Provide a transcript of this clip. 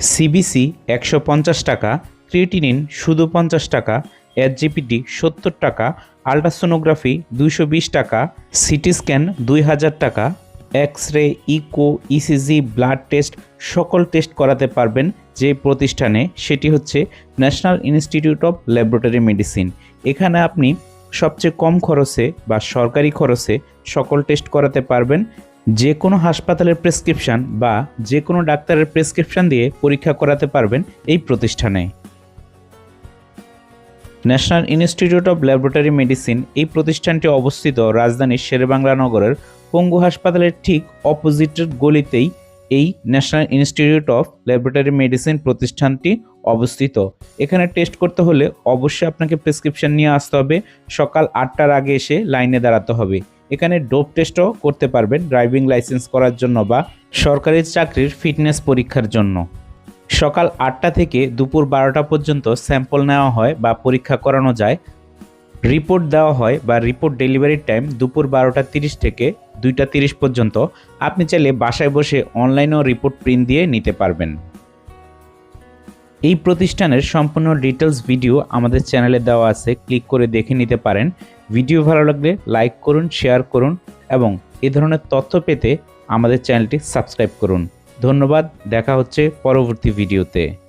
CBC একশো পঞ্চাশ টাকা, ক্রিয়েটিনিন শুধু পঞ্চাশ টাকা এইচজিপিটি সত্তর টাকা, আলট্রাসোনোগ্রাফি দুইশো বিশ টাকা, সিটি স্ক্যান দুই হাজার টাকা। X ray echo ECG blood test সকল টেস্ট করাতে পারবেন যে প্রতিষ্ঠানে, সেটি হচ্ছে national institute of laboratory medicine. এখানে আপনি সবচেয়ে কম খরচে বা সরকারি খরচে সকল টেস্ট করাতে পারবেন। যে কোনো হাসপাতালের প্রেসক্রিপশন বা যে কোনো ডাক্তারের প্রেসক্রিপশন দিয়ে পরীক্ষা করাতে পারবেন এই প্রতিষ্ঠানে। National institute of laboratory medicine এই প্রতিষ্ঠানটি অবস্থিত রাজধানীর শেরেবাংলা নগরের পঙ্গু হাসপাতালের ঠিক অপোজিটের গলিতেই এই national institute of laboratory medicine প্রতিষ্ঠানটি অবস্থিত। এখানে টেস্ট করতে হলে অবশ্যই আপনাকে প্রেসক্রিপশন নিয়ে আসতে হবে। সকাল আটটার আগে এসে লাইনে দাঁড়াতে হবে। এখানে ডোপ টেস্টও করতে পারবেন ড্রাইভিং লাইসেন্স করার জন্য বা সরকারি চাকরির ফিটনেস পরীক্ষার জন্য। সকাল আটটা থেকে দুপুর বারোটা পর্যন্ত স্যাম্পল নেওয়া হয় বা পরীক্ষা করানো যায়। রিপোর্ট দেওয়া হয় বা রিপোর্ট ডেলিভারির টাইম দুপুর বারোটা তিরিশ থেকে দুইটা তিরিশ পর্যন্ত। আপনি চাইলে বাসায় বসে অনলাইনেও রিপোর্ট প্রিন্ট দিয়ে নিতে পারবেন। এই প্রতিষ্ঠানের সম্পূর্ণ ডিটেলস ভিডিও আমাদের চ্যানেলে দেওয়া আছে, ক্লিক করে দেখে নিতে পারেন। ভিডিও ভালো লাগলে লাইক করুন, শেয়ার করুন এবং এ ধরনের তথ্য পেতে আমাদের চ্যানেলটি সাবস্ক্রাইব করুন। ধন্যবাদ, দেখা হচ্ছে পরবর্তী ভিডিওতে।